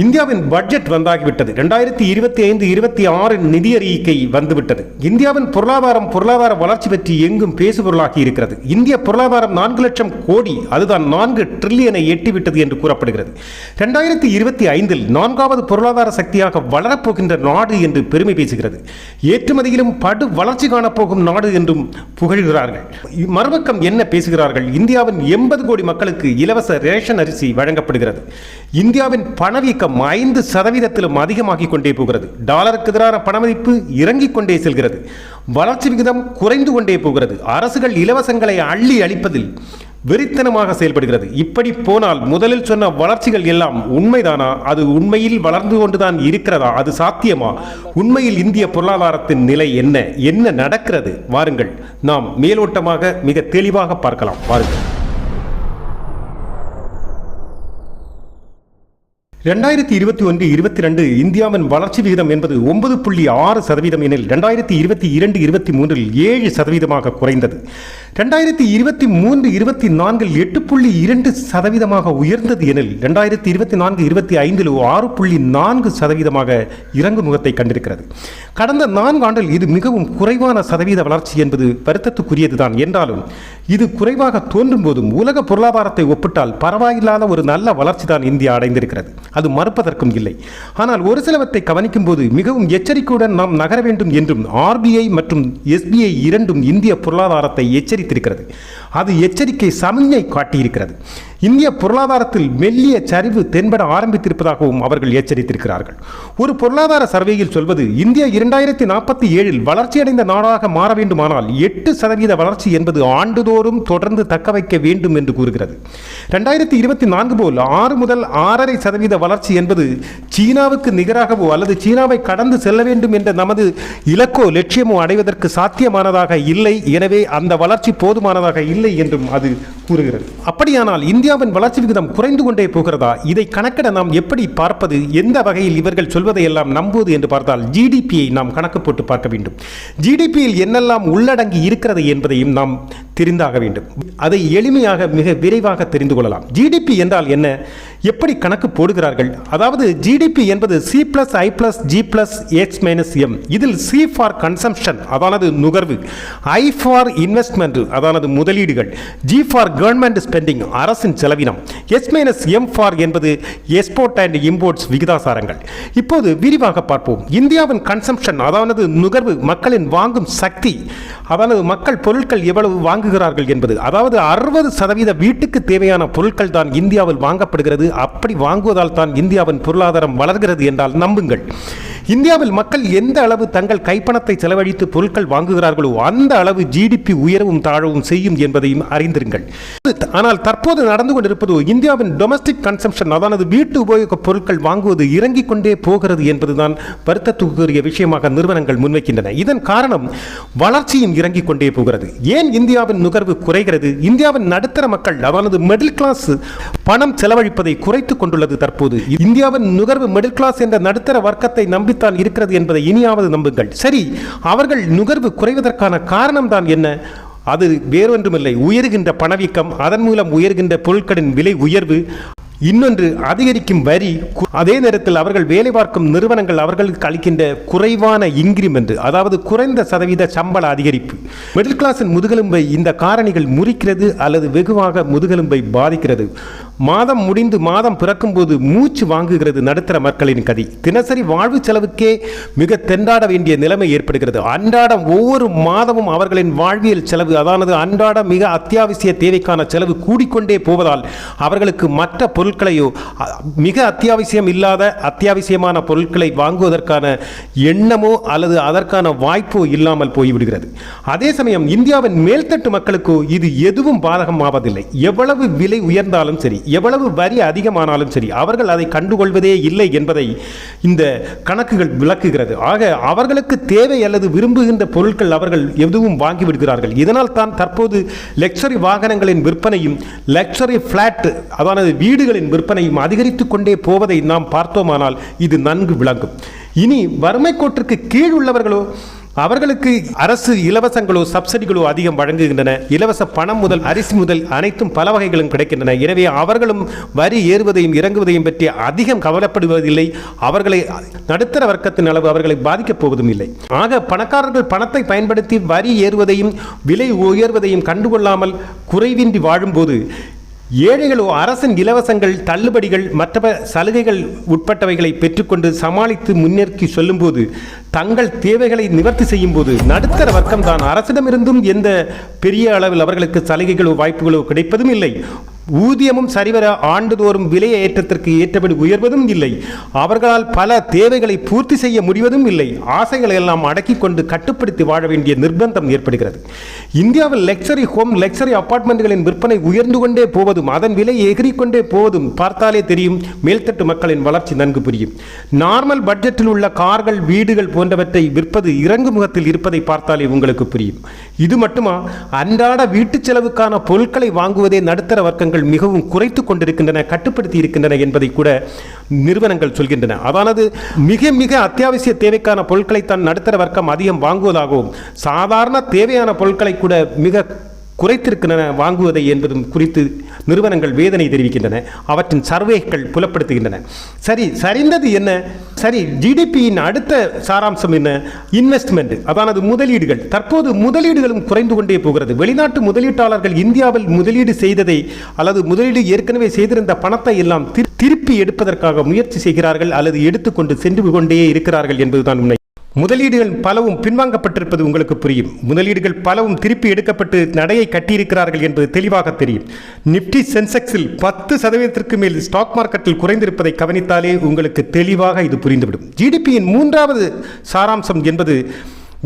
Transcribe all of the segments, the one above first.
இந்தியாவின் பட்ஜெட் வந்தாகிவிட்டது. ரெண்டாயிரத்தி இருபத்தி ஐந்து இருபத்தி ஆறு நிதி அறிக்கை வந்துவிட்டது. இந்தியாவின் பொருளாதாரம் பொருளாதார வளர்ச்சி பற்றி எங்கும் பேசுபொருளாகி இருக்கிறது. இந்திய பொருளாதாரம் நான்கு லட்சம் கோடி அதுதான் நான்கு ட்ரில்லியனை எட்டிவிட்டது என்று கூறப்படுகிறது. ரெண்டாயிரத்தி இருபத்தி ஐந்தில் நான்காவது பொருளாதார சக்தியாக வளரப்போகின்ற நாடு என்று பெருமை பேசுகிறது. ஏற்றுமதியிலும் படு வளர்ச்சி காணப்போகும் நாடு என்றும் புகழ்கிறார்கள். மறுபக்கம் என்ன பேசுகிறார்கள்? இந்தியாவின் எண்பது கோடி மக்களுக்கு இலவச ரேஷன் அரிசி வழங்கப்படுகிறது. இந்தியாவின் பணவீக்கம் ஐந்து சதவீதத்திலும் அதிகமாகிக் கொண்டே போகிறது. டாலருக்கு எதிரான பணமதிப்பு இறங்கிக் கொண்டே செல்கிறது. வளர்ச்சி விகிதம் குறைந்து கொண்டே போகிறது. அரசுகள் இலவசங்களை அள்ளி அளிப்பதில் வெறித்தனமாக செயல்படுகிறது. இப்படி போனால் முதலில் சொன்ன வளர்ச்சிகள் எல்லாம் உண்மைதானா? அது உண்மையில் வளர்ந்து கொண்டுதான் இருக்கிறதா? அது சாத்தியமா? உண்மையில் இந்திய பொருளாதாரத்தின் நிலை என்ன? என்ன நடக்கிறது? வாருங்கள் நாம் மேலோட்டமாக மிக தெளிவாக பார்க்கலாம். வாருங்கள். ரெண்டாயிரத்தி இருபத்தி ஒன்று இருபத்தி ரெண்டு இந்தியாவின் வளர்ச்சி விகிதம் என்பது ஒன்பது புள்ளி ஆறு சதவீதம் எனில் ரெண்டாயிரத்தி இருபத்தி இரண்டு இருபத்தி மூன்றில் ஏழு சதவீதமாக குறைந்தது. ரெண்டாயிரத்தி இருபத்தி மூன்று இருபத்தி நான்கில் எட்டு புள்ளி இரண்டு சதவீதமாக உயர்ந்தது எனில் ரெண்டாயிரத்தி இருபத்தி நான்கு இருபத்தி ஐந்தில் ஆறு புள்ளி நான்கு சதவீதமாக இறங்கு முகத்தை கண்டிருக்கிறது. கடந்த நான்கு ஆண்டில் இது மிகவும் குறைவான சதவீத வளர்ச்சி என்பது வருத்தத்துக்குரியதுதான். என்றாலும் இது குறைவாக தோன்றும் போதும் உலக பொருளாதாரத்தை ஒப்பிட்டால் பரவாயில்லாத ஒரு நல்ல வளர்ச்சி தான் இந்தியா அடைந்திருக்கிறது. அது மறுப்பதற்கும் இல்லை. ஆனால் ஒரு சிலவற்றை கவனிக்கும் போது மிகவும் எச்சரிக்கையுடன் நாம் நகர வேண்டும் என்றும் ஆர்பிஐ மற்றும் எஸ்பிஐ இரண்டும் இந்திய பொருளாதாரத்தை அதிகரித்திருக்கிறது அது எச்சரிக்கை சமிஞ்சை காட்டியிருக்கிறது. இந்திய பொருளாதாரத்தில் மெல்லிய சரிவு தென்பட ஆரம்பித்திருப்பதாகவும் அவர்கள் எச்சரித்திருக்கிறார்கள். ஒரு பொருளாதார சர்வேயில் சொல்வது இந்தியா இரண்டாயிரத்தி நாற்பத்தி ஏழில் வளர்ச்சியடைந்த நாடாக மாற வேண்டுமானால் எட்டு சதவீத வளர்ச்சி என்பது ஆண்டுதோறும் தொடர்ந்து தக்க வைக்க வேண்டும் என்று கூறுகிறது. ரெண்டாயிரத்தி இருபத்தி நான்கு போல் ஆறு முதல் ஆறரை சதவீத வளர்ச்சி என்பது சீனாவுக்கு நிகராகவோ அல்லது சீனாவை கடந்து செல்ல வேண்டும் என்ற நமது இலக்கோ லட்சியமோ அடைவதற்கு சாத்தியமானதாக இல்லை. எனவே அந்த வளர்ச்சி போதுமானதாக இல்லை. என்றும் அது கூறுகிறது. அப்படியானால் இந்தியாவின் வளர்ச்சி விகிதம் குறைந்து கொண்டே போகிறதா? இதை கணக்கிட நாம் எப்படி பார்ப்பது? எந்த வகையில் இவர்கள் சொல்வதை எல்லாம் நம்புவது என்று பார்த்தால் ஜிடிபியை நாம் கணக்கு போட்டு பார்க்க வேண்டும். ஜிடிபியில் என்னெல்லாம் உள்ளடங்கி இருக்கிறது என்பதையும் நாம் தெரிந்தாக வேண்டும். அதை எளிமையாக மிக விரைவாக தெரிந்து கொள்ளலாம். ஜிடிபி என்றால் என்ன? எப்படி கணக்கு போடுகிறார்கள்? அதாவது ஜிடிபி என்பது C plus I plus G plus X minus M இதில் சி ஃபார் கன்சம்ஷன் அதானது நுகர்வு. ஐ ஃபார் இன்வெஸ்ட்மெண்ட் அதானது ஒதுக்கீடுகள் ஜி ஃபார் கவர்மெண்ட் ஸ்பெண்டிங் அரசின் செலவினம். எஸ் மைனஸ் எம் ஃபார் என்பது எக்ஸ்போர்ட் அண்ட் இம்போர்ட்ஸ் விகிதாசாரங்கள். இப்போது விரிவாக பார்ப்போம். இந்தியாவின் கன்சம்ஷன் அதாவது நுகர்வு மக்களின் வாங்கும் சக்தி அதாவது மக்கள் பொருட்கள் எவ்வளவு வாங்குகிறார்கள் என்பது. அதாவது அறுபது சதவீத வீட்டுக்கு தேவையான பொருட்கள் தான் இந்தியாவில் வாங்கப்படுகிறது. அப்படி வாங்குவதால் தான் இந்தியாவின் பொருளாதாரம் வளர்கிறது என்றால் நம்புங்கள். இந்தியாவில் மக்கள் எந்த அளவு தங்கள் கைப்பணத்தை செலவழித்து பொருட்கள் வாங்குகிறார்களோ அந்த அளவு ஜிடிபி உயரவும் தாழவும் செய்யும் என்பது என்பதையும் அறிந்திருங்கள். ஆனால் தற்போது நடந்து கொண்டிருப்பது இந்தியாவின் டொமஸ்டிக் கன்சம்ஷன் அதானது வீட்டு உபயோக பொருட்கள் வாங்குவது இறங்கிக் கொண்டே போகிறது என்பதுதான் வருத்தத்துக்குரிய விஷயமாக நிறுவனங்கள் முன்வைக்கின்றன. இதன் காரணம் வளர்ச்சியும் இறங்கிக் கொண்டே போகிறது. ஏன் இந்தியாவின் நுகர்வு குறைகிறது? இந்தியாவின் நடுத்தர மக்கள் அதானது மிடில் கிளாஸ் பணம் செலவழிப்பதை குறைத்துக் கொண்டுள்ளது தற்போது. இந்தியாவின் நுகர்வு மிடில் கிளாஸ் என்ற நடுத்தர வர்க்கத்தை நம்பித்தான் இருக்கிறது என்பதை இனியாவது நம்புங்கள். சரி அவர்கள் நுகர்வு குறைவதற்கான காரணம் தான் என்ன? அது வேறொன்றுமில்லை. உயர்கின்ற பணவீக்கம் அதன் மூலம் உயர்கின்ற பொருட்களின் விலை உயர்வு இன்னொன்று அதிகரிக்கும் வரி அதே நேரத்தில் அவர்கள் வேலை பார்க்கும் நிறுவனங்கள் அவர்களுக்கு அளிக்கின்ற குறைவான இன்கிரிமெண்ட் அதாவது குறைந்த சதவீத சம்பள அதிகரிப்பு. மிடில் கிளாஸின் முதுகெலும்பை இந்த காரணிகள் முறிக்கிறது அல்லது வெகுவாக முதுகெலும்பை பாதிக்கிறது. மாதம் முடிந்து மாதம் பிறக்கும்போது மூச்சு வாங்குகிறது நடுத்தர மக்களின் கதி. தினசரி வாழ்வு செலவுக்கே மிக தெண்டாட வேண்டிய நிலைமை ஏற்படுகிறது. அன்றாடம் ஒவ்வொரு மாதமும் அவர்களின் வாழ்வியல் செலவு அதானது அன்றாடம் மிக அத்தியாவசிய தேவைக்கான செலவு கூடிக்கொண்டே போவதால் அவர்களுக்கு மற்ற பொருள் பொருட்களையோ மிக அத்தியாவசியம் இல்லாத அத்தியாவசியமான பொருட்களை வாங்குவதற்கான எண்ணமோ அல்லது அதற்கான வாய்ப்போ இல்லாமல் போய்விடுகிறது. அதே சமயம் இந்தியாவின் மேல்தட்டு மக்களுக்கோ இது எதுவும் பாதகம் ஆவதில்லை எவ்வளவு விலை உயர்ந்தாலும் சரி எவ்வளவு வரி அதிகமானாலும் சரி அவர்கள் அதை கண்டுகொள்வதே இல்லை என்பதை இந்த கணக்குகள் விளக்குகிறது. ஆக அவர்களுக்கு தேவை அல்லது விரும்புகின்ற பொருட்கள் அவர்கள் எதுவும் வாங்கி விடுகிறார்கள். இதனால் தான் தற்போது லக்ஸரி வாகனங்களின் விற்பனையும் லக்ஸரி ஃபிளாட் அதாவது வீடுகளின் விற்பனையும் அதிகரித்து கொண்டே போவதை நாம் பார்த்தோமானால் இது நன்கு விளங்கும். இனி வறுமை கோட்டிற்கு கீழ் உள்ளவர்களோ அவர்களுக்கு அரசு இலவசங்களோ சப்சிடிகளோ அதிகம் வழங்குகின்றன. இலவச பணம் முதல் அரிசி முதல் அனைத்தும் பல வகைகளும் கிடைக்கின்றன. எனவே அவர்களும் வரி ஏறுவதையும் இறங்குவதையும் பற்றி அதிகம் கவலைப்படுவதில்லை. அவர்களை நடுத்தர வர்க்கத்தின் அளவு அவர்களை பாதிக்கப் போவதும் இல்லை. ஆக பணக்காரர்கள் பணத்தை பயன்படுத்தி வரி ஏறுவதையும் விலை உயர்வதையும் கண்டுகொள்ளாமல் குறைவின்றி வாழும்போது ஏழைகளோ அரசின் இலவசங்கள் தள்ளுபடிகள் மற்ற சலுகைகள் உட்பட்டவைகளை பெற்றுக்கொண்டு சமாளித்து முன்னேறி சொல்லும்போது தங்கள் தேவைகளை நிவர்த்தி செய்யும் போது நடுத்தர வர்க்கம் தான் அரசிடமிருந்தும் எந்த பெரிய அளவில் அவர்களுக்கு சலுகைகளோ வாய்ப்புகளோ கிடைப்பதும் இல்லை. ஊதியமும் சரிவர ஆண்டுதோறும் விலை ஏற்றத்திற்கு ஏற்றபடி உயர்வதும் இல்லை. அவர்களால் பல தேவைகளை பூர்த்தி செய்ய முடிவதும் இல்லை. ஆசைகளை எல்லாம் அடக்கிக் கொண்டு கட்டுப்படுத்தி வாழ வேண்டிய நிர்பந்தம் ஏற்படுகிறது. இந்தியாவில் லக்ஸரி ஹோம் லக்ஸரி அபார்ட்மெண்ட்களின் விற்பனை உயர்ந்து கொண்டே போவதும் அதன் விலை எகிரிக்கொண்டே போவதும் பார்த்தாலே தெரியும் மேல்தட்டு மக்களின் வளர்ச்சி நன்கு புரியும். நார்மல் பட்ஜெட்டில் உள்ள கார்கள் வீடுகள் போன்றவற்றை விற்பது இறங்கு முகத்தில் இருப்பதை பார்த்தாலே உங்களுக்கு புரியும். இது மட்டுமா? அன்றாட வீட்டு செலவுக்கான பொருட்களை வாங்குவதே நடுத்தர வர்க்கங்கள் மிகவும் குறைத்து கொண்டிருக்கின்றன கட்டுப்படுத்தி இருக்கின்றன என்பதை கூட நிறுவனங்கள் சொல்கின்றன. அதானது மிக மிக அத்தியாவசிய தேவைக்கான பொருட்களை தான் நடுத்தர வர்க்கம் அதிகம் வாங்குவதாகவும் சாதாரண தேவையான பொருட்களை கூட மிக குறைத்திருக்கின்றன வாங்குவதை என்பதும் குறித்து நிறுவனங்கள் வேதனை தெரிவிக்கின்றன. அவற்றின் சர்வேகள் புலப்படுத்துகின்றன. சரி சரிந்தது என்ன? சரி ஜிடிபியின் அடுத்த சாராம்சம் என்ன? இன்வெஸ்ட்மெண்ட். அதானது முதலீடுகள். தற்போது முதலீடுகளும் குறைந்து கொண்டே போகிறது. வெளிநாட்டு முதலீட்டாளர்கள் இந்தியாவில் முதலீடு செய்ததை அல்லது முதலீடு ஏற்கனவே செய்திருந்த பணத்தை எல்லாம் திரு- திருப்பி எடுப்பதற்காக முயற்சி செய்கிறார்கள் அல்லது எடுத்துக்கொண்டு சென்று கொண்டே இருக்கிறார்கள் என்பதுதான் உண்மை. முதலீடுகள் பலவும் பின்வாங்கப்பட்டிருப்பது உங்களுக்கு புரியும். முதலீடுகள் பலவும் திருப்பி எடுக்கப்பட்டு நடையை கட்டியிருக்கிறார்கள் என்பது தெளிவாக தெரியும். நிப்டி சென்செக்ஸில் பத்து சதவீதத்திற்கு மேல் ஸ்டாக் மார்க்கெட்டில் குறைந்திருப்பதை கவனித்தாலே உங்களுக்கு தெளிவாக இது புரிந்துவிடும். ஜிடிபியின் மூன்றாவது சாராம்சம் என்பது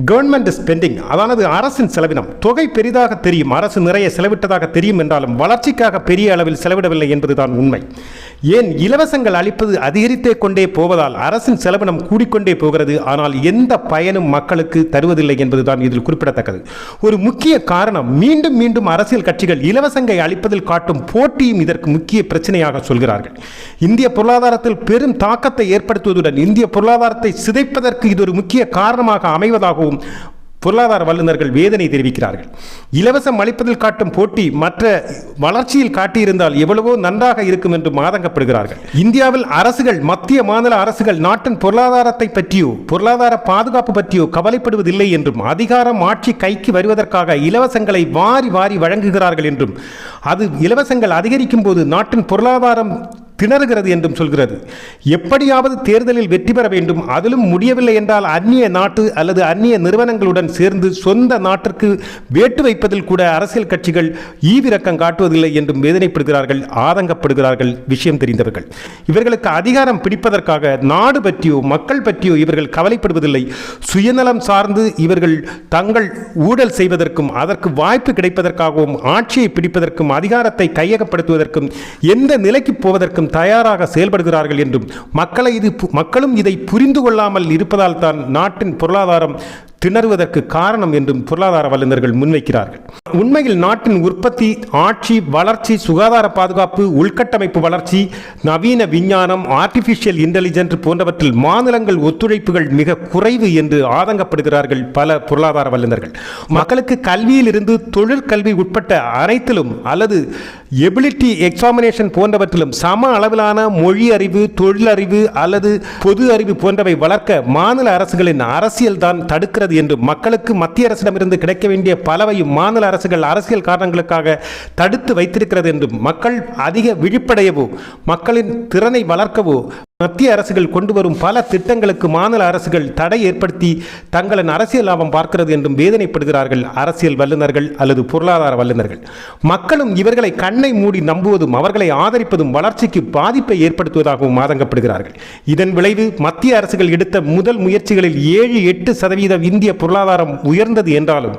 கவர்மெண்ட் ஸ்பெண்டிங் அதானது அரசின் செலவினம். தொகை பெரிதாக தெரியும். அரசு நிறைய செலவிட்டதாக தெரியும் என்றாலும் வளர்ச்சிக்காக பெரிய அளவில் செலவிடவில்லை என்பதுதான் உண்மை. ஏன் இலவசங்கள் அளிப்பது அதிகரித்தே கொண்டே போவதால் அரசின் செலவினம் கூடிக்கொண்டே போகிறது. ஆனால் எந்த பயனும் மக்களுக்கு தருவதில்லை என்பதுதான் இதில் குறிப்பிடத்தக்கது. ஒரு முக்கிய காரணம் மீண்டும் மீண்டும் அரசியல் கட்சிகள் இலவசங்களை அளிப்பதில் காட்டும் போட்டியும் இதற்கு முக்கிய பிரச்சனையாக சொல்கிறார்கள். இந்திய பொருளாதாரத்தில் பெரும் தாக்கத்தை ஏற்படுத்துவதுடன் இந்திய பொருளாதாரத்தை சிதைப்பதற்கு இது ஒரு முக்கிய காரணமாக அமைவதாகவும் பொருளாதார வல்லுநர்கள் வேதனை தெரிவிக்கிறார்கள். இலவசம் அளிப்பதில் காட்டும் போட்டி மற்ற வளர்ச்சியில் காட்டியிருந்தால் எவ்வளவோ நன்றாக இருக்கும் என்று மாதங்கப்படுகிறார்கள். இந்தியாவில் அரசுகள் மத்திய மாநில அரசுகள் நாட்டின் பொருளாதாரத்தை பற்றியோ பொருளாதார பாதுகாப்பு பற்றியோ கவலைப்படுவதில்லை என்றும் அதிகாரம் ஆட்சி கைக்கு வருவதற்காக இலவசங்களை வாரி வாரி வழங்குகிறார்கள் என்றும் அது இலவசங்கள் அதிகரிக்கும் போது நாட்டின் பொருளாதாரம் திணறுகிறது என்றும் சொல்கிறது. எப்படியாவது தேர்தலில் வெற்றி பெற வேண்டும். அதிலும் முடியவில்லை என்றால் அந்நிய நாட்டு அல்லது அந்நிய நிறுவனங்களுடன் சேர்ந்து சொந்த நாட்டிற்கு வேட்டு வைப்பதில் கூட அரசியல் கட்சிகள் ஈவிரக்கம் காட்டுவதில்லை என்றும் வேதனைப்படுகிறார்கள் ஆதங்கப்படுகிறார்கள் விஷயம் தெரிந்தவர்கள். இவர்களுக்கு அதிகாரம் பிடிப்பதற்காக நாடு பற்றியோ மக்கள் பற்றியோ இவர்கள் கவலைப்படுவதில்லை. சுயநலம் சார்ந்து இவர்கள் தங்கள் ஊழல் செய்வதற்கும் அதற்கு வாய்ப்பு கிடைப்பதற்காகவும் ஆட்சியை பிடிப்பதற்கும் அதிகாரத்தை கையகப்படுத்துவதற்கும் எந்த நிலைக்கு போவதற்கும் தயாராக செயல்படுகிறார்கள் என்றும் மக்களை இது மக்களும் இதை புரிந்து கொள்ளாமல் இருப்பதால் தான் நாட்டின் பொருளாதாரம் திணறுவதற்கு காரணம் என்றும் பொருளாதார வல்லுநர்கள் முன்வைக்கிறார்கள். உண்மையில் நாட்டின் உற்பத்தி ஆட்சி வளர்ச்சி சுகாதார பாதுகாப்பு உள்கட்டமைப்பு வளர்ச்சி நவீன விஞ்ஞானம் ஆர்டிபிஷியல் இன்டெலிஜென்ட் போன்றவற்றில் மாநிலங்கள் ஒத்துழைப்புகள் மிக குறைவு என்று ஆதங்கப்படுகிறார்கள் பல பொருளாதார வல்லுநர்கள். மக்களுக்கு கல்வியில் இருந்து தொழிற்கல்வி உட்பட்ட அனைத்திலும் அல்லது எபிலிட்டி எக்ஸாமினேஷன் போன்றவற்றிலும் சம அளவிலான மொழி அறிவு தொழிலறிவு அல்லது பொது அறிவு போன்றவை வளர்க்க மாநில அரசுகளின் அரசியல் தான் தடுக்கிறது என்று மக்களுக்கு மத்திய அரசிடமிருந்து கிடைக்க வேண்டிய பலவையும் மாநில அரசுகள் அரசியல் காரணங்களுக்காக தடுத்து வைத்திருக்கிறது என்று மக்கள் அதிக விழிப்படையவோ மக்களின் திறனை வளர்க்கவோ மத்திய அரசுகள் கொண்டு வரும் பல திட்டங்களுக்கு மாநில அரசுகள் தடை ஏற்படுத்தி தங்களின் அரசியல் லாபம் பார்க்கிறது என்றும் வேதனைப்படுகிறார்கள் அரசியல் வல்லுநர்கள் அல்லது பொருளாதார வல்லுநர்கள். மக்களும் இவர்களை கண்ணை மூடி நம்புவதும் அவர்களை ஆதரிப்பதும் வளர்ச்சிக்கு பாதிப்பை ஏற்படுத்துவதாகவும் ஆதங்கப்படுகிறார்கள். இதன் விளைவு மத்திய அரசுகள் எடுத்த முதல் முயற்சிகளில் ஏழு எட்டு சதவீதம் இந்திய பொருளாதாரம் உயர்ந்தது என்றாலும்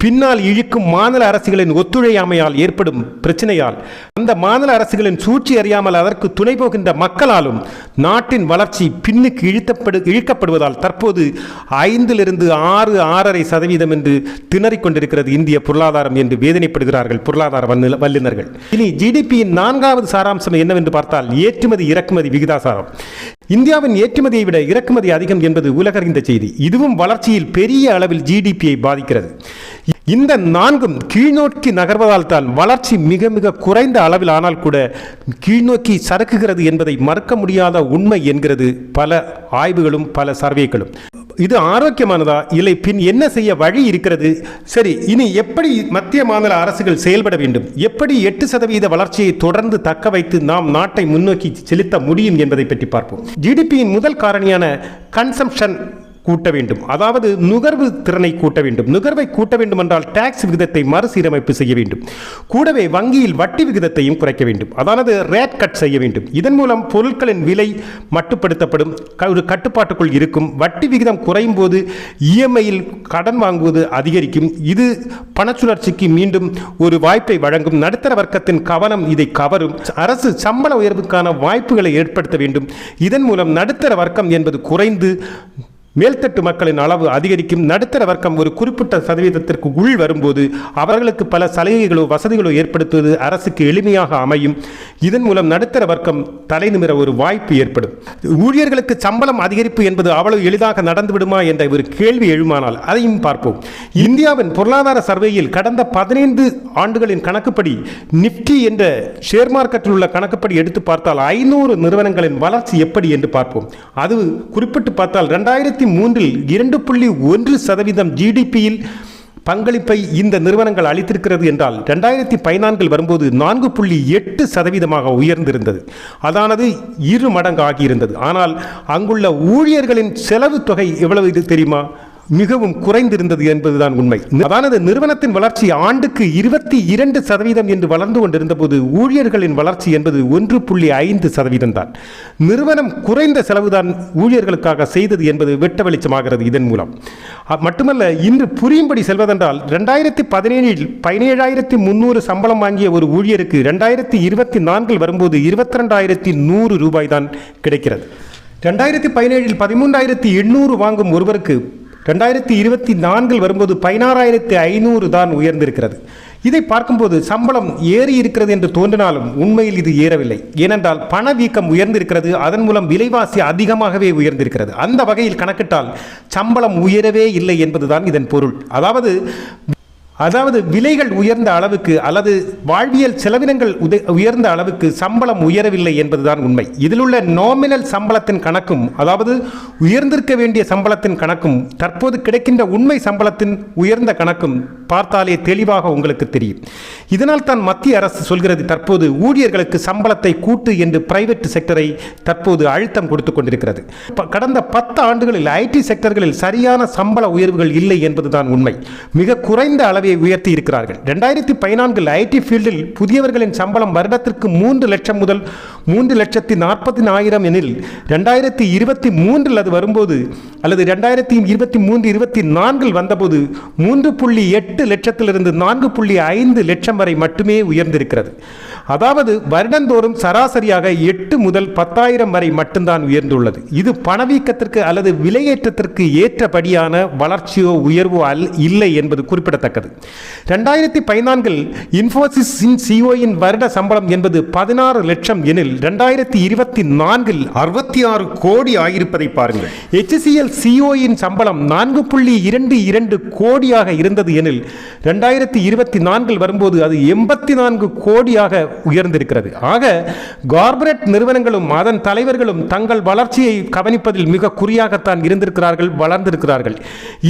பின்னால் இழுக்கும் மாநில அரசுகளின் ஒத்துழையாமையால் ஏற்படும் பிரச்சனையால் அந்த மாநில அரசுகளின் சூழ்ச்சி அறியாமல் அதற்கு துணை போகின்ற மக்களாலும் நாட்டின் வளர்ச்சி பின்னுக்கு இழுத்தப்படு இழுக்கப்படுவதால் தற்போது ஐந்திலிருந்து ஆறு ஆறரை சதவீதம் என்று திணறிக் கொண்டிருக்கிறது இந்திய பொருளாதாரம் என்று வேதனைப்படுகிறார்கள் பொருளாதார வல்லுந- வல்லுநர்கள். இனி ஜிடிபியின் நான்காவது சாராம்சம் என்னவென்று பார்த்தால் ஏற்றுமதி இறக்குமதி விகிதாசாரம். இந்தியாவின் ஏற்றுமதியை விட இறக்குமதி அதிகம் என்பது உலகறிந்த செய்தி. இதுவும் வளர்ச்சியில் பெரிய அளவில் ஜிடிபியை பாதிக்கிறது. இந்த நான்கும் கீழ்நோக்கி நகர்வதால் தான் வளர்ச்சி மிக மிக குறைந்த அளவில் ஆனால் கூட கீழ்நோக்கி சறுக்குகிறது என்பதை மறுக்க முடியாத உண்மை என்கிறது பல ஆய்வுகளும் பல சர்வேக்களும். இது ஆரோக்கியமானதா? இல்லை பின் என்ன செய்ய வழி இருக்கிறது? சரி இனி எப்படி மத்திய மாநில அரசுகள் செயல்பட வேண்டும்? எப்படி எட்டு சதவீத வளர்ச்சியை தொடர்ந்து தக்க வைத்து நாம் நாட்டை முன்னோக்கி செலுத்த முடியும் என்பதை பற்றி பார்ப்போம். ஜிடிபியின் முதல் காரணியான கன்சம்ஷன் கூட்ட வேண்டும். அதாவது நுகர்வு திறனை கூட்ட வேண்டும். நுகர்வை கூட்ட வேண்டும் என்றால் டாக்ஸ் விகிதத்தை மறுசீரமைப்பு செய்ய வேண்டும். கூடவே வங்கியில் வட்டி விகிதத்தையும் குறைக்க வேண்டும். அதாவது ரேட் கட் செய்ய வேண்டும். இதன் மூலம் பொருட்களின் விலை மட்டுப்படுத்தப்படும். ஒரு கட்டுப்பாட்டுக்குள் இருக்கும். வட்டி விகிதம் குறையும் போது இஎம்ஐயில் கடன் வாங்குவது அதிகரிக்கும். இது பணச்சுழற்சிக்கு மீண்டும் ஒரு வாய்ப்பை வழங்கும். நடுத்தர வர்க்கத்தின் கவனம் இதை கவரும். அரசு சம்பள உயர்வுக்கான வாய்ப்புகளை ஏற்படுத்த வேண்டும். இதன் மூலம் நடுத்தர வர்க்கம் என்பது குறைந்து மேல்தட்டு மக்களின் அளவு அதிகரிக்கும் நடுத்தர வர்க்கம் ஒரு குறிப்பிட்ட சதவீதத்திற்கு உள் வரும்போது அவர்களுக்கு பல சலுகைகளோ வசதிகளோ ஏற்படுத்துவது அரசுக்கு எளிமையாக அமையும். இதன் மூலம் நடுத்தர வர்க்கம் தலை நிமிர ஒரு வாய்ப்பு ஏற்படும். ஊழியர்களுக்கு சம்பளம் அதிகரிப்பு என்பது அவ்வளவு எளிதாக நடந்துவிடுமா என்ற ஒரு கேள்வி எழுமானால் அதையும் பார்ப்போம். இந்தியாவின் பொருளாதார சர்வேயில் கடந்த பதினைந்து ஆண்டுகளின் கணக்குப்படி நிப்டி என்ற ஷேர் மார்க்கெட்டில் உள்ள கணக்குப்படி எடுத்து பார்த்தால் ஐநூறு நிறுவனங்களின் வளர்ச்சி எப்படி என்று பார்ப்போம். அது குறிப்பிட்டு பார்த்தால் ரெண்டாயிரத்தி மூன்றில் இரண்டு புள்ளி ஒன்று சதவீதம் ஜிடிபியில் பங்களிப்பை இந்த நிறுவனங்கள் அளித்திருக்கிறது என்றால் ரெண்டாயிரத்தி பதினான்கில் வரும்போது நான்கு புள்ளி எட்டு சதவீதமாக உயர்ந்திருந்தது. அதானது இரு மடங்கு ஆகியிருந்தது ஆனால் அங்குள்ள ஊழியர்களின் செலவு தொகை எவ்வளவு இது தெரியுமா? மிகவும் குறைந்திருந்தது என்பதுதான் உண்மை. அதானது நிறுவனத்தின் வளர்ச்சி ஆண்டுக்கு இருபத்தி இரண்டு சதவீதம் என்று வளர்ந்து கொண்டிருந்த போது ஊழியர்களின் வளர்ச்சி என்பது ஒன்று புள்ளி ஐந்து சதவீதம் தான். நிறுவனம் குறைந்த செலவுதான் ஊழியர்களுக்காக செய்தது என்பது வெட்ட வெளிச்சமாகிறது இதன் மூலம். மட்டுமல்ல இன்று புரியும்படி செல்வதென்றால் ரெண்டாயிரத்தி பதினேழில் பதினேழாயிரத்தி முன்னூறு சம்பளம் வாங்கிய ஒரு ஊழியருக்கு ரெண்டாயிரத்தி இருபத்தி நான்கில் வரும்போது இருபத்தி ரெண்டாயிரத்தி நூறு ரூபாய் தான் கிடைக்கிறது. ரெண்டாயிரத்தி பதினேழில் பதிமூன்றாயிரத்தி எண்ணூறு வாங்கும் ஒருவருக்கு ரெண்டாயிரத்தி இருபத்தி நான்கில் வரும்போது பதினாறாயிரத்தி ஐநூறு தான் உயர்ந்திருக்கிறது. இதை பார்க்கும்போது சம்பளம் ஏறி இருக்கிறது என்று தோன்றினாலும் உண்மையில் இது ஏறவில்லை. ஏனென்றால் பணவீக்கம் உயர்ந்திருக்கிறது அதன் மூலம் விலைவாசி அதிகமாகவே உயர்ந்திருக்கிறது. அந்த வகையில் கணக்கிட்டால் சம்பளம் உயரவே இல்லை என்பதுதான் இதன் பொருள். அதாவது அதாவது விலைகள் உயர்ந்த அளவுக்கு அல்லது வாழ்வியல் செலவினங்கள் உத- உயர்ந்த அளவுக்கு சம்பளம் உயரவில்லை என்பதுதான் உண்மை. இதில் உள்ள நோமினல் சம்பளத்தின் கணக்கும் அதாவது உயர்ந்திருக்க வேண்டிய சம்பளத்தின் கணக்கும் தற்போது கிடைக்கின்ற உண்மை சம்பளத்தின் உயர்ந்த கணக்கும் பார்த்தாலே தெளிவாக உங்களுக்கு தெரியும். இதனால் தான் மத்திய அரசு சொல்கிறது தற்போது ஊழியர்களுக்கு சம்பளத்தை கூட்டு என்று பிரைவேட் செக்டரை தற்போது அழுத்தம் கொடுத்து கொண்டிருக்கிறது. கடந்த பத்து ஆண்டுகளில் ஐடி செக்டர்களில் சரியான சம்பள உயர்வுகள் இல்லை என்பதுதான் உண்மை. மிக குறைந்த அளவை உயர்த்தி இருக்கிறார்கள். ரெண்டாயிரத்தி பதினான்கில் ஐடி ஃபீல்டில் புதியவர்களின் சம்பளம் வருடத்திற்கு மூன்று லட்சம் முதல் மூன்று லட்சத்தி நாற்பத்தி ஆயிரம் எனில் ரெண்டாயிரத்தி இருபத்தி மூன்றில் அது வரும்போது அல்லது ரெண்டாயிரத்தி இருபத்தி மூன்று இருபத்தி நான்கில் வந்தபோது மூன்று புள்ளி எட்டு லட்சத்திலிருந்து நான்கு புள்ளி ஐந்து லட்சம் வரை மட்டுமே உயர்ந்திருக்கிறது. அதாவது வருடந்தோறும் சராசரியாக எட்டு முதல் பத்தாயிரம் வரை மட்டும்தான் உயர்ந்துள்ளது. இது பணவீக்கத்திற்கு அல்லது விலையேற்றத்திற்கு ஏற்றபடியான வளர்ச்சியோ உயர்வோ அல் இல்லை என்பது குறிப்பிடத்தக்கது. ரெண்டாயிரத்தி பதினான்கில் இன்ஃபோசிஸின் சிஓயின் வருட சம்பளம் என்பது பதினாறு லட்சம் எனில் ரெண்டாயிரத்தி இருபத்தி நான்கில் அறுபத்தி ஆறு கோடி ஆகியிருப்பதை பாருங்கள். HCL சிஓயின் சம்பளம் நான்கு புள்ளி இரண்டு இரண்டு கோடியாக இருந்தது எனில் ரெண்டாயிரத்தி இருபத்தி நான்கில் வரும்போது அது எண்பத்தி நான்கு கோடியாக உயர்ந்திருக்கிறது. ஆக கார்ப்பரேட் நிறுவனங்களும் அதன் தலைவர்களும் தங்கள் வளர்ச்சியை கவனிப்பதில் மிக குறியாகத்தான் இருந்திருக்கிறார்கள் வளர்ந்திருக்கிறார்கள்.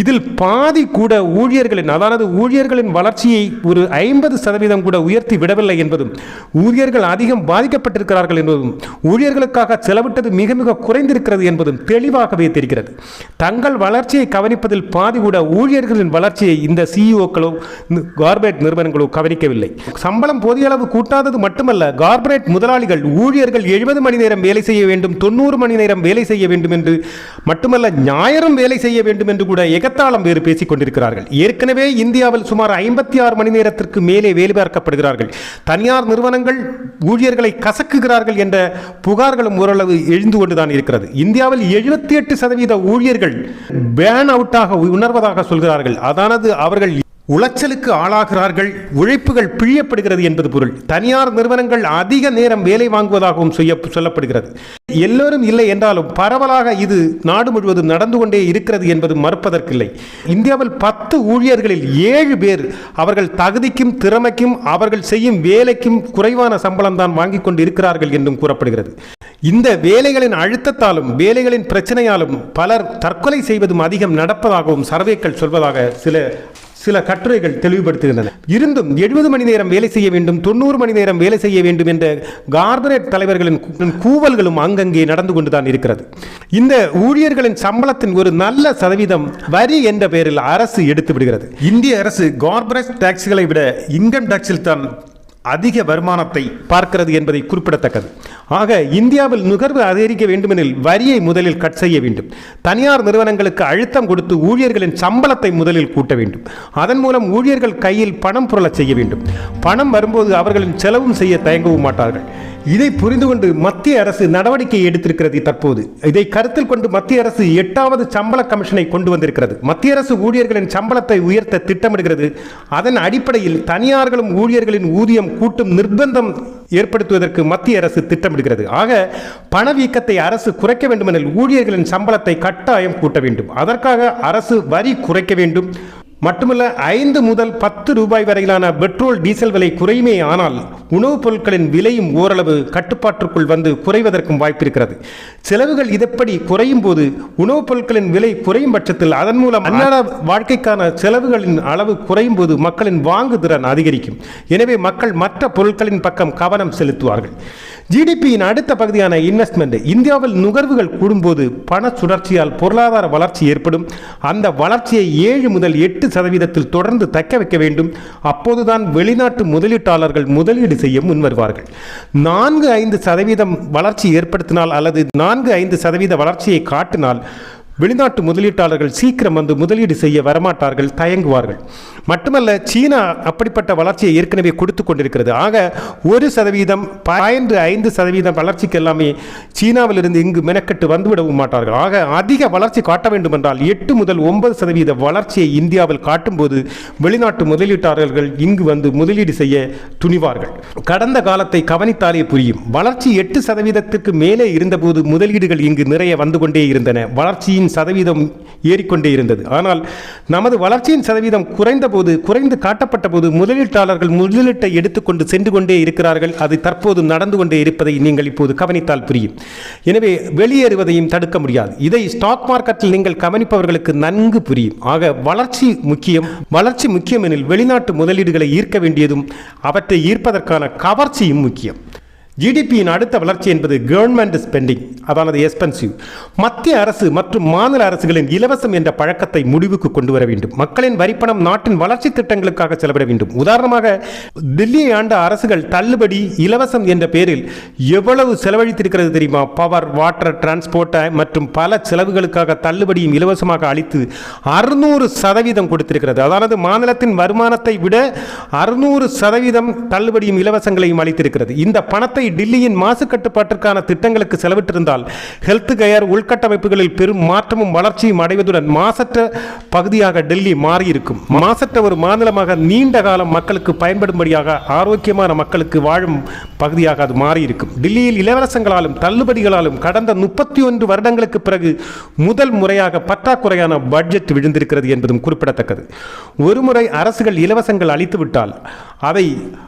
இதில் பாதி கூட ஊழியர்களின் அதாவது ஊழியர்களின் வளர்ச்சியை ஒரு ஐம்பது சதவீதம் கூட உயர்த்தி விடவில்லை என்பதும் ஊழியர்கள் அதிகம் பாதிக்கப்பட்டிருக்கிறார்கள் என்பதும் ஊழியர்களுக்காக செலவிட்டது மிக மிக குறைந்திருக்கிறது என்பதும் தெளிவாகவே தெரிகிறது. தங்கள் வளர்ச்சியை கவனிப்பதில் பாதி கூட ஊழியர்களின் வளர்ச்சியை இந்த சிஇஓக்களோ கார்பரேட் நிறுவனங்களோ கவனிக்கவில்லை. சம்பளம் போதிய அளவு கூட்டாதது மட்டுமல்ல கார்ப்பரேட் முதலாளிகள் ஊழியர்கள் எழுபது மணி நேரம் வேலை செய்ய வேண்டும் தொண்ணூறு மணி நேரம் வேலை செய்ய வேண்டும் என்று மட்டுமல்ல ஞாயிறும் வேலை செய்ய வேண்டும் என்று கூட எகத்தாளம் வேறு பேசிக் கொண்டிருக்கிறார்கள். ஏற்கனவே இந்தியாவில் சுமார் ஐம்பத்தி ஆறு மணி நேரத்திற்கு மேலே வேலை பார்க்கப்படுகிறார்கள். தனியார் நிறுவனங்கள் ஊழியர்களை கசக்குகிறார்கள் என்ற புகார்களும் ஓரளவு எழுந்து கொண்டுதான் இருக்கிறது. இந்தியாவில் எழுபத்தி எட்டு சதவீத ஊழியர்கள் பேன் அவுட்டாக உணர்வதாக சொல்கிறார்கள். அதானது அவர்கள் உளைச்சலுக்கு ஆளாகிறார்கள் உழைப்புகள் பிழியப்படுகிறது என்பது பொருள். தனியார் நிறுவனங்கள் அதிக நேரம் வேலை வாங்குவதாகவும் செய்ய சொல்லப்படுகிறது. எல்லோரும் இல்லை என்றாலும் பரவலாக இது நாடு முழுவதும் நடந்து கொண்டே இருக்கிறது என்பது மறுப்பதற்கில்லை. இந்தியாவில் பத்து ஊழியர்களில் ஏழு பேர் அவர்கள் தகுதிக்கும் திறமைக்கும் அவர்கள் செய்யும் வேலைக்கும் குறைவான சம்பளம் தான் வாங்கிக் கொண்டு இருக்கிறார்கள் என்றும் கூறப்படுகிறது. இந்த வேலைகளின் அழுத்தத்தாலும் வேலைகளின் பிரச்சனையாலும் பலர் தற்கொலை செய்வதும் அதிகம் நடப்பதாகவும் சர்வேக்கள் சொல்வதாக சில சில கட்டுரைகள் தெளிவுபடுத்துகின்றன. இருந்தும் எழுபது மணி நேரம் வேலை செய்ய வேண்டும் தொண்ணூறு மணி நேரம் வேலை செய்ய வேண்டும் என்ற கார்பரேட் தலைவர்களின் கூவல்களும் அங்கங்கே நடந்து கொண்டுதான் இருக்கிறது. இந்த ஊழியர்களின் சம்பளத்தின் ஒரு நல்ல சதவீதம் வரி என்ற பெயரில் அரசு எடுத்து விடுகிறது. இந்திய அரசு கார்பரேட் டாக்ஸ்களை விட இன்கம் டாக்ஸில் தான் அதிக வருமானத்தை பார்க்கிறது என்பதை குறிப்பிடத்தக்கது. ஆக இந்தியாவில் நுகர்வு அதிகரிக்க வேண்டுமெனில் வரியை முதலில் கட் செய்ய வேண்டும். தனியார் நிறுவனங்களுக்கு அழுத்தம் கொடுத்து ஊழியர்களின் சம்பளத்தை முதலில் கூட்ட வேண்டும். அதன் மூலம் ஊழியர்கள் கையில் பணம் புரள செய்ய வேண்டும். பணம் வரும்போது அவர்களின் செலவும் செய்ய தயங்கவும் மாட்டார்கள். இதை புரிந்து கொண்டு மத்திய அரசு நடவடிக்கை எடுத்திருக்கிறது தற்போது. இதை கருத்தில் கொண்டு மத்திய அரசு எட்டாவது சம்பள கமிஷனை கொண்டு வந்திருக்கிறது. மத்திய அரசு ஊழியர்களின் சம்பளத்தை உயர்த்த திட்டமிடுகிறது. அதன் அடிப்படையில் தனியார்களும் ஊழியர்களின் ஊதியம் கூட்டும் நிர்பந்தம் ஏற்படுத்துவதற்கு மத்திய அரசு திட்டமிடுகிறது. ஆக பணவீக்கத்தை அரசு குறைக்க வேண்டுமெனில் ஊழியர்களின் சம்பளத்தை கட்டாயம் கூட்ட வேண்டும். அதற்காக அரசு வரி குறைக்க வேண்டும். மட்டுமல்ல ஐந்து முதல் பத்து ரூபாய் வரையிலான பெட்ரோல் டீசல் விலை குறையுமே ஆனால் உணவுப் பொருட்களின் விலையும் ஓரளவு கட்டுப்பாட்டுக்குள் வந்து குறைவதற்கும் வாய்ப்பிருக்கிறது செலவுகள் இதப்படி குறையும் போது உணவுப் பொருட்களின் விலை குறையும் பட்சத்தில் அதன் மூலம் அன்றாட வாழ்க்கைக்கான செலவுகளின் அளவு குறையும் போது மக்களின் வாங்குதிறன் அதிகரிக்கும். எனவே மக்கள் மற்ற பொருட்களின் பக்கம் கவனம் செலுத்துவார்கள். ஜிடிபியின் அடுத்த பகுதியான இன்வெஸ்ட்மெண்ட் இந்தியாவில் நுகர்வுகள் கூடும்போது பண சுழற்சியால் பொருளாதார வளர்ச்சி ஏற்படும். அந்த வளர்ச்சியை ஏழு முதல் எட்டு சதவீதத்தில் தொடர்ந்து தக்க வைக்க வேண்டும். அப்போதுதான் வெளிநாட்டு முதலீட்டாளர்கள் முதலீடு செய்ய முன்வருவார்கள் நான்கு ஐந்து சதவீதம் வளர்ச்சி ஏற்படுத்தினால் அல்லது நான்கு ஐந்து சதவீத வளர்ச்சியை காட்டினால் வெளிநாட்டு முதலீட்டாளர்கள் சீக்கிரம் வந்து முதலீடு செய்ய வரமாட்டார்கள் தயங்குவார்கள். மட்டுமல்ல சீனா அப்படிப்பட்ட வளர்ச்சியை ஏற்கனவே கொடுத்து கொண்டிருக்கிறது. ஆக ஒரு சதவீதம் பாயிண்ட் ஐந்து சதவீதம் வளர்ச்சிக்கு எல்லாமே சீனாவிலிருந்து இங்கு மெனக்கெட்டு வந்துவிடவும் மாட்டார்கள். ஆக அதிக வளர்ச்சி காட்ட வேண்டும் என்றால் எட்டு முதல் ஒன்பது சதவீத வளர்ச்சியை இந்தியாவில் காட்டும்போது வெளிநாட்டு முதலீட்டாளர்கள் இங்கு வந்து முதலீடு செய்ய துணிவார்கள். கடந்த காலத்தை கவனித்தாலே புரியும். வளர்ச்சி எட்டு சதவீதத்திற்கு மேலே இருந்தபோது முதலீடுகள் இங்கு நிறைய வந்து கொண்டே இருந்தன. வளர்ச்சியின் சதவீதம் ஏறிக்கொண்டே இருந்தது. ஆனால் நமது வளர்ச்சியின் சதவீதம் குறைந்தபோது குறைந்து காட்டப்பட்ட போது முதலீட்டாளர்கள் முதலீட்டை எடுத்துக்கொண்டு சென்று கொண்டே இருக்கிறார்கள். அது தற்போது நடந்து கொண்டே இருப்பதை நீங்கள் இப்போது கவனித்தால் புரியும். எனவே வெளியேறுவதையும் தடுக்க முடியாது. இதை ஸ்டாக் மார்க்கெட்டில் நீங்கள் கவனிப்பவர்களுக்கு நன்கு புரியும். ஆக வளர்ச்சி முக்கியம். வளர்ச்சி முக்கியம் எனில் வெளிநாட்டு முதலீடுகளை ஈர்க்க வேண்டியதும் அவற்றை ஈர்ப்பதற்கான கவர்ச்சியும் முக்கியம். ஜிடிபியின் அடுத்த வளர்ச்சி என்பது கவர்மெண்ட் ஸ்பெண்டிங் அதானது எக்ஸ்பென்சிவ் மத்திய அரசு மற்றும் மாநில அரசுகளின் இலவசம் என்ற பழக்கத்தை முடிவுக்கு கொண்டு வர வேண்டும். மக்களின் வரிப்பணம் நாட்டின் வளர்ச்சி திட்டங்களுக்காக செலவிட வேண்டும். உதாரணமாக டெல்லியை ஆண்ட அரசுகள் தள்ளுபடி இலவசம் என்ற பெயரில் எவ்வளவு செலவழித்திருக்கிறது தெரியுமா? பவர் வாட்டர் டிரான்ஸ்போர்ட் மற்றும் பல செலவுகளுக்காக தள்ளுபடியும் இலவசமாக அளித்து அறுநூறு சதவீதம் கொடுத்திருக்கிறது. அதானது மாநிலத்தின் வருமானத்தை விட அறுநூறு சதவீதம் தள்ளுபடியும் இலவசங்களையும் அளித்திருக்கிறது. இந்த பணத்தை டில்லியின் மாசு கட்டுப்பாட்டிற்கான திட்டங்களுக்கு செலவிட்டிருந்தால் ஹெல்த் கேர் உள்கட்டமைப்புகளில் பெரும் மாற்றமும் வளர்ச்சியும் அடைவதுடன் மாசற்ற பகுதியாக டெல்லி மாறியிருக்கும். மாசற்ற ஒரு மாநிலமாக நீண்ட காலம் மக்களுக்கு பயன்படும்படியாக ஆரோக்கியமான மக்களுக்கு வாழும் பகுதியாக அது மாறியிருக்கும். டெல்லியில் இலவசங்களாலும் தள்ளுபடிகளாலும் கடந்த முப்பத்தி ஒன்று வருடங்களுக்கு பிறகு முதல் முறையாக பற்றாக்குறையான பட்ஜெட் விழுந்திருக்கிறது என்பதும் குறிப்பிடத்தக்கது. ஒருமுறை அரசுகள் இலவசங்கள் அளித்துவிட்டால் அதை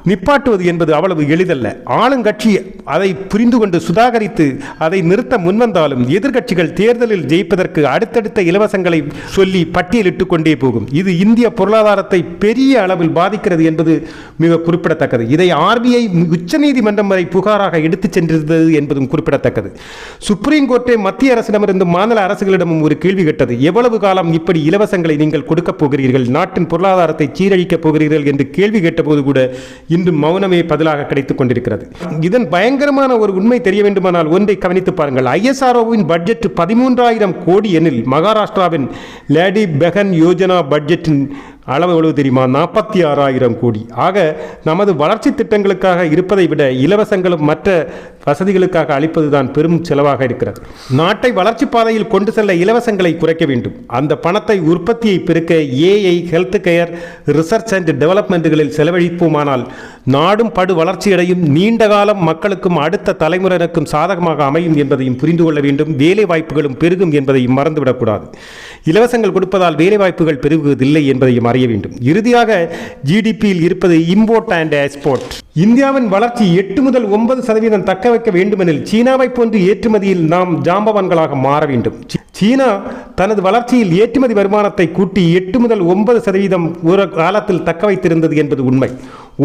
நிப்பாட்டுவது என்பது அவ்வளவு எளிதல்ல. ஆளுங்கட்சி அதை புரிந்து கொண்டு சுதாகரித்து அதை நிறுத்த முன்வந்தாலும் எதிர்கட்சிகள் தேர்தலில் ஜெயிப்பதற்கு அடுத்தடுத்த இலவசங்களை சொல்லி பட்டியலிட்டு கொண்டே போகும். இது இந்திய பொருளாதாரத்தை பெரிய அளவில் பாதிக்கிறது என்பது மிக குறிப்பிடத்தக்கது. இதை ஆர்பிஐ உச்சநீதிமன்றம் வரை புகாராக எடுத்துச் சென்றிருந்தது என்பதும் குறிப்பிடத்தக்கது. சுப்ரீம் கோர்ட்டே மத்திய அரசிடமிருந்து மாநில அரசுகளிடமும் ஒரு கேள்வி கேட்டது. எவ்வளவு காலம் இப்படி இலவசங்களை நீங்கள் கொடுக்கப் போகிறீர்கள்? நாட்டின் பொருளாதாரத்தை சீரழிக்கப் போகிறீர்கள்? என்று கேள்வி கேட்டபோது கூட இன்று மௌனமே பதிலாக கிடைத்துக் கொண்டிருக்கிறது. இதன் பயங்கரமான ஒரு உண்மை தெரிய வேண்டுமானால் ஒன்றை கவனித்து பாருங்கள். ஐஎஸ்ஆர்ஓவின் பட்ஜெட் பதிமூன்றாயிரம் கோடி எனில் மகாராஷ்டிராவின் லேடி பெகன் யோஜனா பட்ஜெட்டின் அளவு எவ்வளவு தெரியுமா? நாற்பத்தி ஆறாயிரம் கோடி. ஆக நமது வளர்ச்சி திட்டங்களுக்காக இருப்பதை விட இலவசங்களும் மற்ற வசதிகளுக்காக அளிப்பதுதான் பெரும் செலவாக இருக்கிறது. நாட்டை வளர்ச்சி பாதையில் கொண்டு செல்ல இலவசங்களை குறைக்க வேண்டும். அந்த பணத்தை உற்பத்தியை பெருக்க AI health care research and டெவலப்மெண்ட்டுகளில் செலவழிப்போமானால் நாடும் படு வளர்ச்சியடையும் நீண்ட காலம் மக்களுக்கும் அடுத்த தலைமுறையினருக்கும் சாதகமாக அமையும் என்பதையும் புரிந்து கொள்ள வேண்டும். வேலை வாய்ப்புகளும் பெருகும் என்பதையும் மறந்துவிடக்கூடாது. இலவசங்கள் கொடுப்பதால் வேலை வாய்ப்புகள் பெருகுவதில்லை என்பதையும் அறிய வேண்டும். இறுதியாக ஜிடிபியில் இருப்பது இம்போர்ட் அண்ட் எக்ஸ்போர்ட் இந்தியாவின் வளர்ச்சி எட்டு முதல் ஒன்பது சதவீதம் தக்க வைக்க வேண்டுமெனில் சீனாவை போன்று ஏற்றுமதியில் நாம் ஜாம்பவான்களாக மாற வேண்டும். சீனா தனது வளர்ச்சியில் ஏற்றுமதி வருமானத்தை கூட்டி எட்டு முதல் ஒன்பது சதவீதம் ஒரு காலத்தில் தக்க வைத்திருந்தது என்பது உண்மை.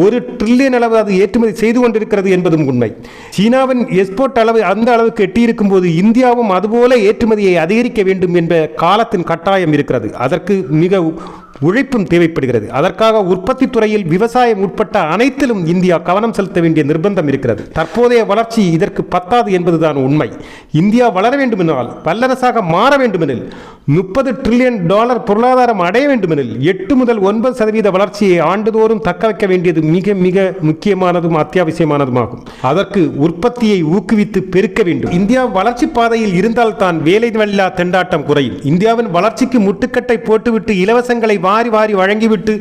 ஒரு ட்ரில்லியன் அளவு அது ஏற்றுமதி செய்து கொண்டிருக்கிறது என்பதும் உண்மை. சீனாவின் எக்ஸ்போர்ட் அளவு அந்த அளவுக்கு எட்டியிருக்கும் போது இந்தியாவும் அதுபோல ஏற்றுமதியை அதிகரிக்க வேண்டும் என்ற காலத்தின் கட்டாயம் இருக்கிறது. அதற்கு மிக உழைப்பும் தேவைப்படுகிறது. அதற்காக உற்பத்தி துறையில் விவசாயம் உட்பட்ட அனைத்திலும் இந்தியா கவனம் செலுத்த வேண்டிய நிர்பந்தம் இருக்கிறது. தற்போதைய வளர்ச்சி இதற்கு பத்தாது என்பதுதான் உண்மை. இந்தியா வளர வேண்டுமென்றால் வல்லரசாக மாற வேண்டுமெனில் முப்பது ட்ரில்லியன் டாலர் பொருளாதாரம் அடைய வேண்டுமெனில் எட்டு முதல் ஒன்பது சதவீத வளர்ச்சியை ஆண்டுதோறும் தக்க வைக்க வேண்டியது மிக மிக முக்கியமானதும் அத்தியாவசியமானதுமாகும். அதற்கு உற்பத்தியை ஊக்குவித்து பெருக்க வேண்டும். இந்தியா வளர்ச்சி பாதையில் இருந்தால் தான் வல்லா திண்டாட்டம் குறையும். இந்தியாவின் வளர்ச்சிக்கு முட்டுக்கட்டை போட்டுவிட்டு இலவசங்களை வாரி வாரி வழங்கிவிட்டு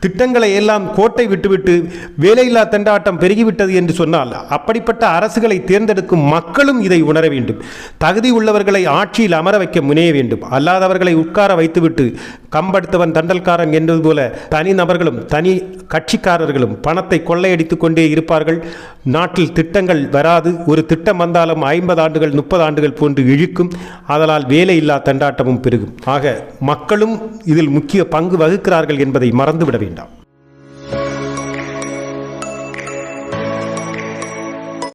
திட்டங்களை எல்லாம் கோட்டை விட்டுவிட்டு வேலையில்லா திண்டாட்டம் பெருகிவிட்டது என்று சொன்னால் அப்படிப்பட்ட அரசுகளை தேர்ந்தெடுக்கும் மக்களும் இதை உணர வேண்டும். தகுதி உள்ளவர்களை ஆட்சியில் அமர வைக்க முனைய வேண்டும். அல்லாதவர்களை உட்கார வைத்துவிட்டு கம்படுத்தவன் தண்டல்காரன் என்பது போல தனி நபர்களும் தனி கட்சிக்காரர்களும் பணத்தை கொள்ளையடித்துக் கொண்டே இருப்பார்கள். நாட்டில் திட்டங்கள் வராது. ஒரு திட்டம் வந்தாலும் ஐம்பது ஆண்டுகள் முப்பது ஆண்டுகள் போன்று இழுக்கும். அதனால் வேலையில்லா திண்டாட்டமும் பெருகும். ஆக மக்களும் இதில் முக்கிய பங்கு வகுக்கிறார்கள் என்பதை மறந்துவிட வேண்டும். ഉണ്ടാവും